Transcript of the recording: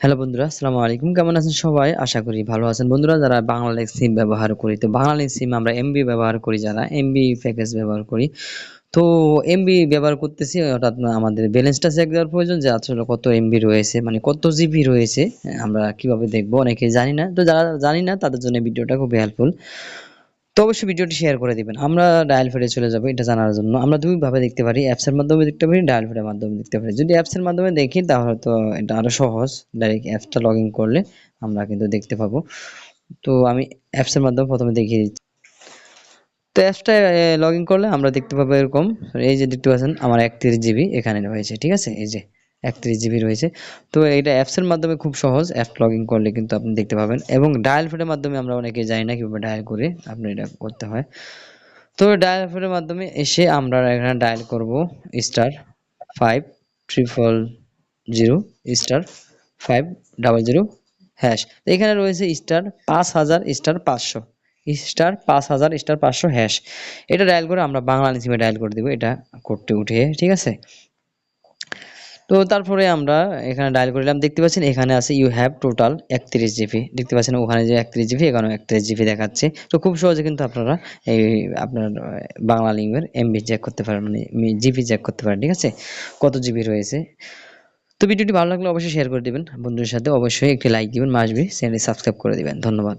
Hello বন্ধুরা, আসসালামু আলাইকুম। কেমন আছেন সবাই? আশা করি ভালো আছেন। বন্ধুরা, যারা বাংলাদেশ সিম ব্যবহার করি, তো বাংলাদেশ সিম আমরা এমবি ব্যবহার করি, যারা এমবি প্যাকেজ ব্যবহার করি। তো এমবি ব্যবহার করতেছি, অর্থাৎ আমাদের ব্যালেন্সটা চেক দেওয়ার প্রয়োজন, যে আসলে কত এমবি রয়েছে মানে কত জিবি রয়েছে, আমরা কীভাবে দেখব অনেকে জানি না। তো যারা জানি না, তাদের জন্য ভিডিওটা খুব হেল্পফুল তো অবশ্যই ভিডিওটি শেয়ার করে দিবেন। আমরা ডায়াল ফেডে চলে যাব, এটা জানার জন্য। আমরা দুইভাবে দেখতে পারি অ্যাপসের মাধ্যমে দেখতে পারি ডায়াল ফেডের মাধ্যমে দেখতে পারি। যদি অ্যাপসের মাধ্যমে দেখি, তাহলে তো এটা আরও সহজ। ডাইরেক্ট অ্যাপসটা লগ করলে আমরা কিন্তু দেখতে পাবো। তো আমি অ্যাপসের মাধ্যমে প্রথমে দেখিয়ে দিচ্ছি। তো অ্যাপসটা লগ করলে আমরা দেখতে পাবো এরকম। এই যে দেখতে পাচ্ছেন, আমার একত্রিশ জিবি এখানে রয়েছে, ঠিক আছে? এই যে একত্রিশ জিবি রয়েছে। তো এটা অ্যাপসের মাধ্যমে খুব সহজ অ্যাপ লগ করলে কিন্তু আপনি দেখতে পাবেন। এবং ডায়াল ফোনের মাধ্যমে আমরা অনেকে জানি না কীভাবে ডায়াল করে আপনি এটা করতে হয়। তো ডায়াল ফোনের মাধ্যমে এসে আমরা এখানে ডায়াল করব star five triple zero star five double zero hash এখানে রয়েছে স্টার পাঁচ হাজার স্টার পাঁচশো। স্টার পাঁচ হাজার স্টার পাঁচশো হ্যাশ এটা ডায়াল করে আমরা বাংলা সিমে ডায়াল করে দিব, এটা করতে উঠে, ঠিক আছে? তো তারপরে আমরা এখানে ডায়াল করলাম। দেখতে পাচ্ছেন এখানে আছে ইউ হ্যাভ টোটাল একত্রিশ জিবি দেখতে পাচ্ছেন ওখানে যে একত্রিশ জিবি এখানেও একত্রিশ জিবি দেখাচ্ছে। তো খুব সহজে কিন্তু আপনারা এই আপনার বাংলা লিঙ্গের এমবি চেক করতে পারেন মানে জিবি চেক করতে পারেন, ঠিক আছে? কত জিবি রয়েছে? তো ভিডিওটি ভালো লাগলে অবশ্যই শেয়ার করে দিবেন। বন্ধুদের সাথে অবশ্যই একটি লাইক দিবেন মাসবি চ্যানেলটি সাবস্ক্রাইব করে দিবেন। ধন্যবাদ।